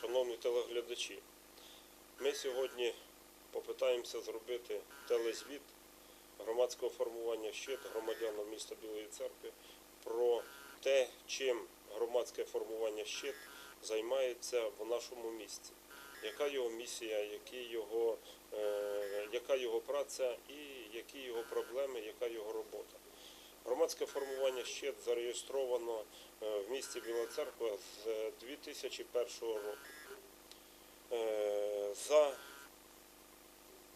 шановні телеглядачі, ми сьогодні попитаємося зробити телезвіт громадського формування щит громадянам міста Білої Церкви про те, чим громадське формування щит займається в нашому місті. Яка його місія, які його, е, яка його праця і які його проблеми, яка його робота. Громадське формування щит зареєстровано е, в місті Біла Церква з 2001 року. Е, За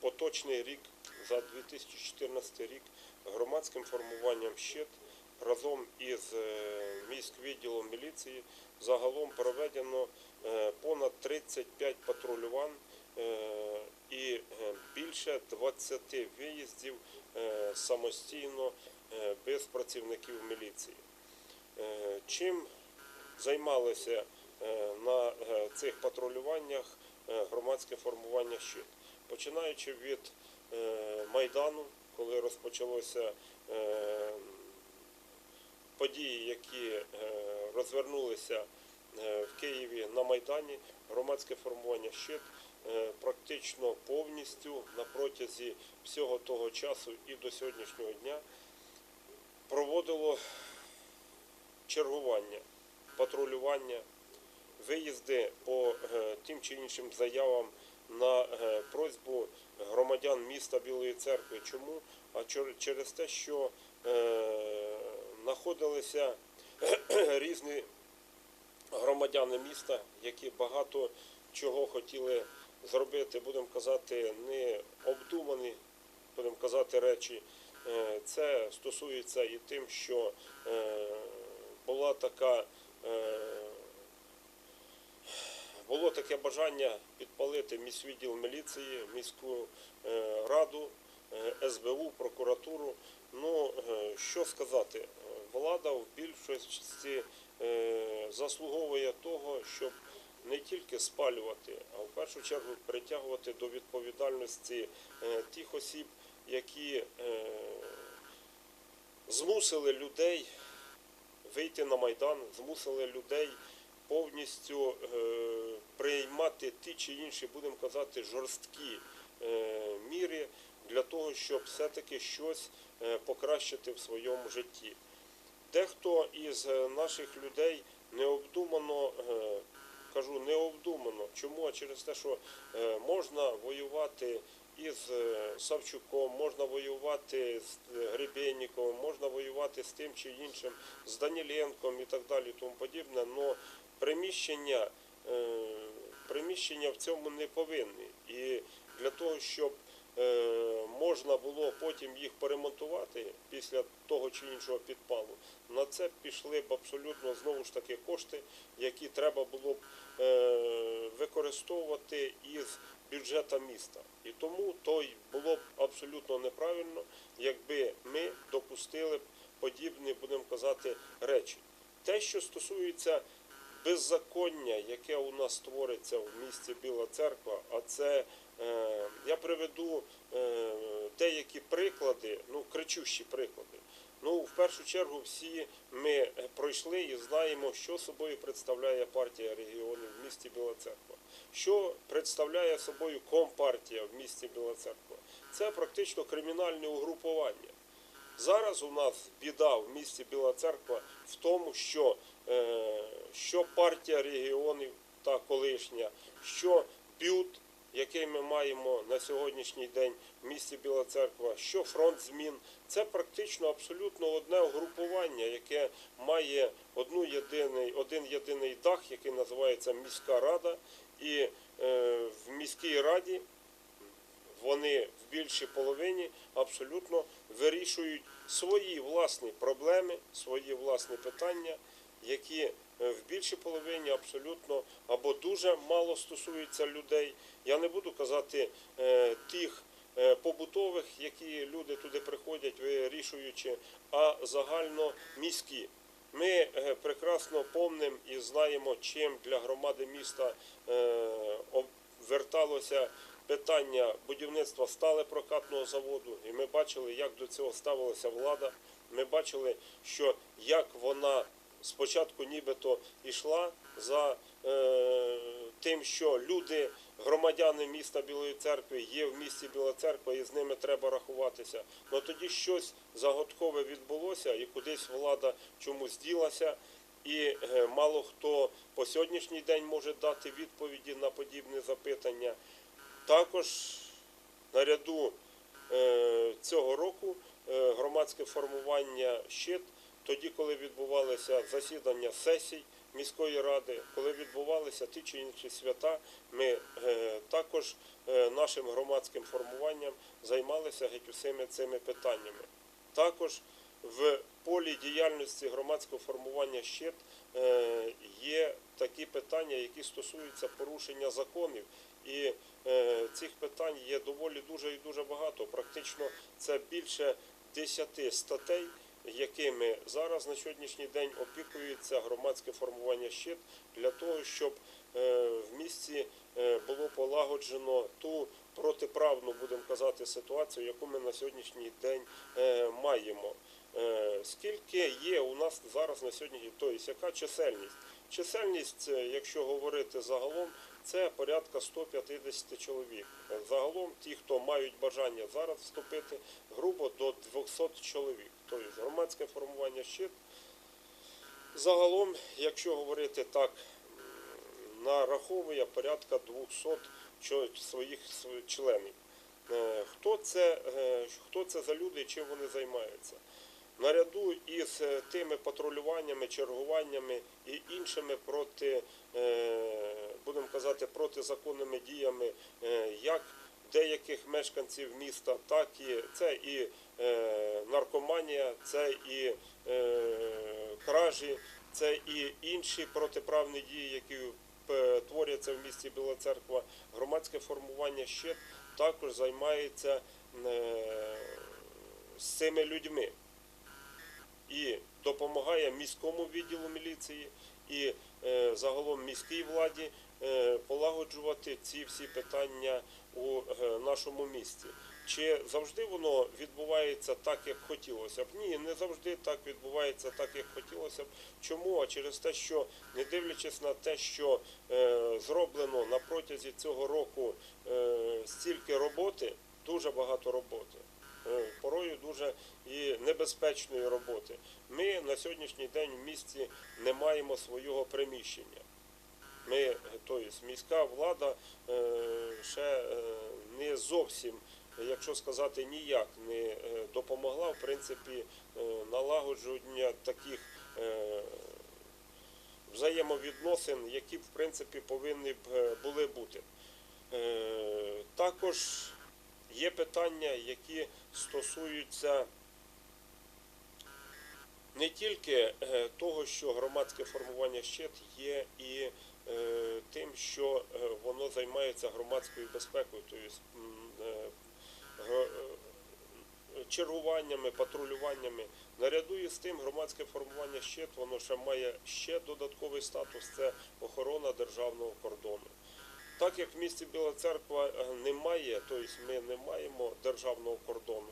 поточний рік, за 2014 рік, громадським формуванням щит разом із е, міськвідділом міліції загалом проведено е, понад 35 патрулювань е, і е, більше 20 виїздів е, самостійно е, без працівників міліції. Е, Чим займалися е, на е, цих патрулюваннях е, громадське формування щит? Починаючи від е, Майдану, коли розпочалося е, події, які е, розвернулися е, в Києві на Майдані, громадське формування щит е, практично повністю на протязі всього того часу і до сьогоднішнього дня проводило чергування, патрулювання, виїзди по е, тим чи іншим заявам на е, просьбу громадян міста Білої церкви. Чому? А через те, що е, знаходилися різні громадяни міста, які багато чого хотіли зробити, будемо казати, не обдумані, будемо казати, речі. Е, Це стосується і тим, що е, була така, е, було таке бажання підпалити міськвідділ міліції, міську раду, СБУ, прокуратуру. Ну, що сказати, влада в більшості заслуговує того, щоб не тільки спалювати, а в першу чергу притягувати до відповідальності тих осіб, які змусили людей вийти на Майдан, змусили людей повністю е, приймати ті чи інші, будемо казати, жорсткі е, міри для того, щоб все-таки щось е, покращити в своєму житті. Дехто із наших людей необдумано, кажу, необдумано. Чому? Через те, що можна воювати із е, Савчуком, можна воювати з е, Гребенниковим, можна воювати з тим чи іншим, з Даніленком і так далі, тому подібне. Но приміщення, е, приміщення в цьому не повинні. І для того, щоб можна було потім їх поремонтувати після того чи іншого підпалу, на це пішли б абсолютно знову ж таки кошти, які треба було б використовувати із бюджета міста. І тому то було б абсолютно неправильно, якби ми допустили б подібні, будемо казати, речі. Те, що стосується беззаконня, яке у нас твориться в місті Біла Церква, а це е, я приведу е, деякі приклади, ну кричущі приклади. Ну, в першу чергу, всі ми пройшли і знаємо, що собою представляє партія регіонів в місті Біла Церква. Що представляє собою компартія в місті Біла Церква? Це практично кримінальне угрупування. Зараз у нас біда в місті Біла Церква в тому, що, е, що партія регіонів та колишня, що бют, який ми маємо на сьогоднішній день в місті Біла Церква, що фронт змін, це практично абсолютно одне угрупування, яке має одну єдиний, один єдиний дах, який називається міська рада, і е, в міській раді вони в більшій половині абсолютно вирішують свої власні проблеми, свої власні питання, які е, в більшій половині абсолютно або дуже мало стосуються людей. Я не буду казати е, тих побутових, які люди туди приходять, вирішуючи, а загально міські. Ми е, прекрасно помним і знаємо, чим для громади міста е, обверталося питання будівництва сталепрокатного заводу. І ми бачили, як до цього ставилася влада. Ми бачили, що як вона спочатку нібито йшла за е, тим, що люди, громадяни міста Білої церкви є в місті Біла Церква і з ними треба рахуватися. Ну тоді щось загадкове відбулося і кудись влада чомусь ділася. І е, мало хто по сьогоднішній день може дати відповіді на подібні запитання. Також наряду е, цього року е, громадське формування щит, тоді, коли відбувалися засідання сесій міської ради, коли відбувалися ті чи інші свята, ми е, також е, нашим громадським формуванням займалися геть усіми цими питаннями. Також в полі діяльності громадського формування щит е, є такі питання, які стосуються порушення законів. І цих питань є доволі дуже і дуже багато. Практично це більше 10 статей, якими зараз на сьогоднішній день опікується громадське формування щит для того, щоб е, в місті е, було полагоджено ту протиправну, будемо казати, ситуацію, яку ми на сьогоднішній день е, маємо. Скільки є у нас зараз на сьогодні, тобто яка чисельність? Чисельність, якщо говорити загалом, це порядка 150 чоловік. Загалом ті, хто мають бажання зараз вступити, грубо до 200 чоловік. Тобто громадське формування щит. Загалом, якщо говорити так, нараховує порядка 200 своїх членів. Е, Хто це, е, хто це за люди і чим вони займаються? Наряду із е, тими патрулюваннями, чергуваннями і іншими проти, е, будемо казати, протизаконними діями, е, як деяких мешканців міста, так і це і наркоманія, це і кражі, це і інші протиправні дії, які творяться в місті Біла Церква. Громадське формування щит також займається з цими людьми і допомагає міському відділу міліції і е, загалом міській владі е, полагоджувати ці всі питання у е, нашому місті. Чи завжди воно відбувається так, як хотілося б? Ні, не завжди так відбувається так, як хотілося б. Чому? А через те, що не дивлячись на те, що е, зроблено на протязі цього року е, стільки роботи, дуже багато роботи. Е, порою дуже і небезпечної роботи. Ми на сьогоднішній день в місті не маємо свого приміщення. Ми, тобто, міська влада е, ще е, не зовсім, якщо сказати, ніяк не допомогла в принципі налагодження таких взаємовідносин, які в принципі повинні були бути. Також є питання, які стосуються не тільки е, того, що громадське формування щит є і е, тим, що е, воно займається громадською безпекою, тобто чергуваннями, патрулюваннями. Наряду із тим громадське формування щит, воно ще має ще додатковий статус це охорона державного кордону. Так як в місті Біла Церква е, немає, тобто ми не маємо державного кордону,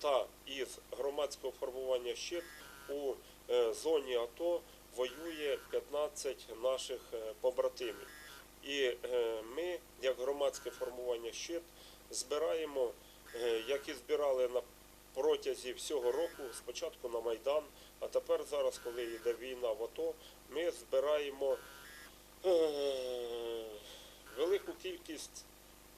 та із громадського формування щит у е, зоні АТО воює 15 наших е, побратимів. І ми, як громадське формування щит, збираємо, як і збирали на протязі всього року, спочатку на Майдан, а тепер зараз, коли йде війна в АТО, ми збираємо велику кількість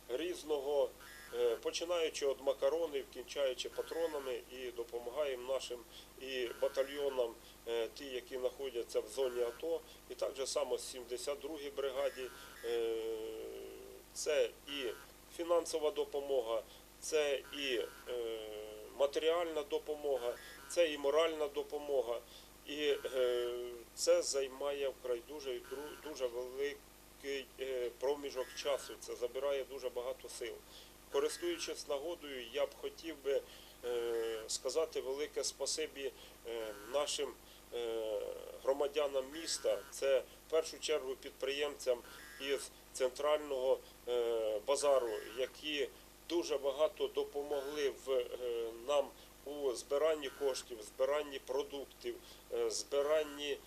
різного, е, починаючи від макаронів, кінчаючи патронами, і допомагаємо нашим і батальйонам, е, ті, які знаходяться в зоні АТО, і так же само 72-й бригаді. е, Це і фінансова допомога, це і матеріальна допомога, це і моральна допомога. І це займає вкрай дуже, дуже великий е, проміжок часу. Це забирає дуже багато сил. Користуючись нагодою, я б хотів би е, сказати велике спасибі е, нашим громадянам міста. Це в першу чергу підприємцям із центрального базару, які дуже багато допомогли нам у збиранні коштів, збиранні продуктів, збиранні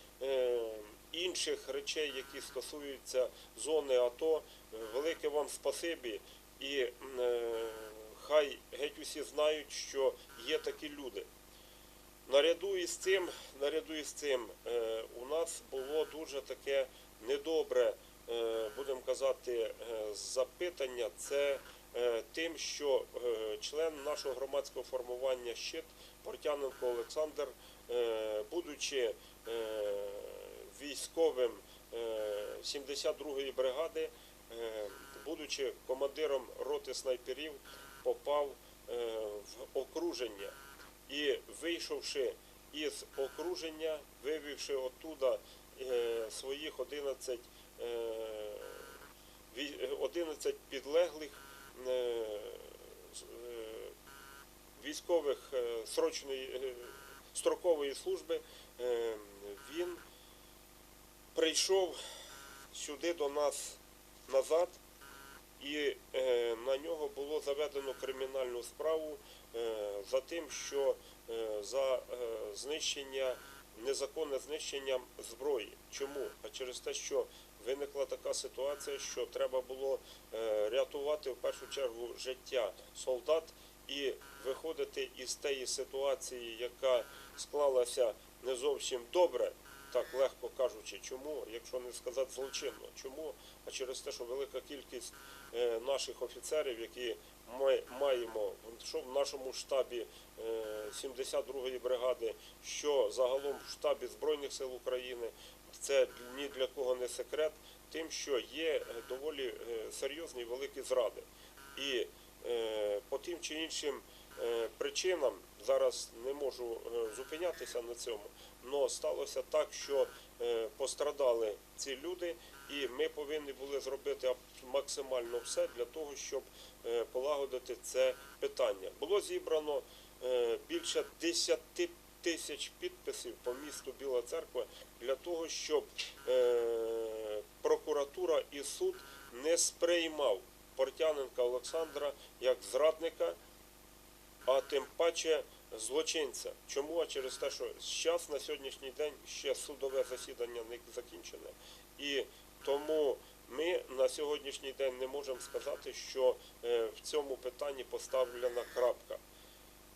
інших речей, які стосуються зони АТО. Е, Велике вам спасибі і е, хай геть усі знають, що є такі люди. Наряду із цим, наряду із цим е, у нас було дуже таке недобре, будемо казати, запитання. Це тим, що член нашого громадського формування щит Портяненко Олександр, будучи військовим е, 72-ї бригади, е, будучи командиром роти снайперів, попав е, в окруження. І вийшовши із окруження, вивівши оттуда е, своїх 11, е, вій- е, 11 підлеглих е, е, військових е, срочної, е, строкової служби, е, прийшов сюди до нас назад, і е, на нього було заведено кримінальну справу е, за тим, що е, за знищення, незаконне знищення зброї. Чому? А через те, що виникла така ситуація, що треба було рятувати в першу чергу життя солдат і виходити із тієї ситуації, яка склалася не зовсім добре, так легко кажучи, чому, якщо не сказати злочинно, чому? А через те, що велика кількість е, наших офіцерів, які ми маємо, що в нашому штабі е, 72-ї бригади, що загалом в штабі Збройних сил України, це ні для кого не секрет, тим, що є е, доволі е, серйозні великі зради. І е, по тим чи іншим е, причинам зараз не можу е, зупинятися на цьому. але сталося так, що е, пострадали ці люди, і ми повинні були зробити максимально все для того, щоб е, полагодити це питання. Було зібрано більше 10 тисяч підписів по місту Біла Церква для того, щоб прокуратура і суд не сприймав Портяненка Олександра як зрадника, а тим паче злочинця. Чому? А через те, що зараз на сьогоднішній день ще судове засідання не закінчене. І тому ми на сьогоднішній день не можемо сказати, що е, в цьому питанні поставлена крапка.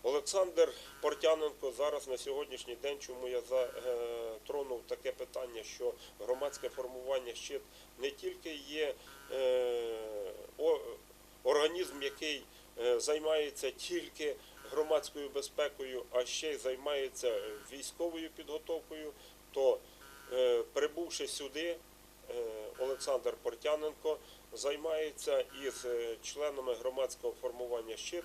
Олександр Портяненко зараз на сьогоднішній день, чому я затронув таке питання, що громадське формування щит не тільки є е, організм, який е, займається тільки громадською безпекою, а ще й займається військовою підготовкою, то е, прибувши сюди, е, Олександр Портяненко займається із е, членами громадського формування щит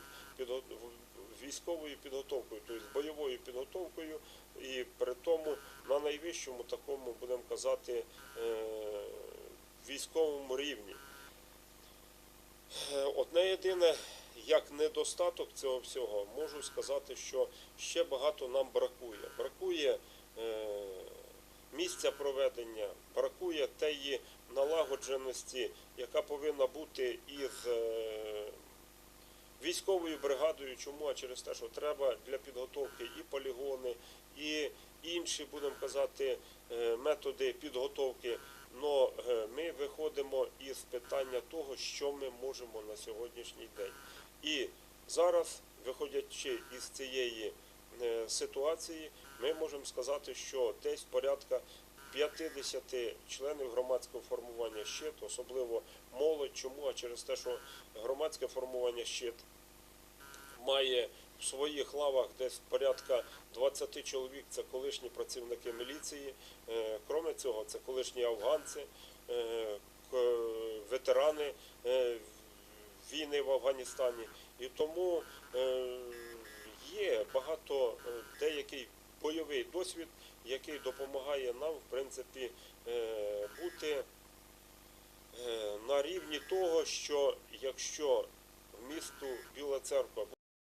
військовою підготовкою, тобто бойовою підготовкою, і при тому на найвищому такому, будемо казати, е, військовому рівні. Е, Одне єдине, як недостаток цього всього, можу сказати, що ще багато нам бракує. Бракує е, місця проведення, бракує тієї налагодженості, яка повинна бути із е, військовою бригадою. Чому? А через те, що треба для підготовки і полігони, і інші, будемо казати, е, методи підготовки. Но ми виходимо із питання того, що ми можемо на сьогоднішній день. І зараз, виходячи із цієї е, ситуації, ми можемо сказати, що десь порядка 50 членів громадського формування щит, особливо молодь. Чому? А через те, що громадське формування щит має в своїх лавах десь порядка 20 чоловік. Це колишні працівники міліції. Е, Кроме цього, це колишні афганці, е, ветерани війни в Афганістані. І тому е, є багато е, деякий бойовий досвід, який допомагає нам, в принципі, е, бути на рівні того, що якщо місту Біла Церква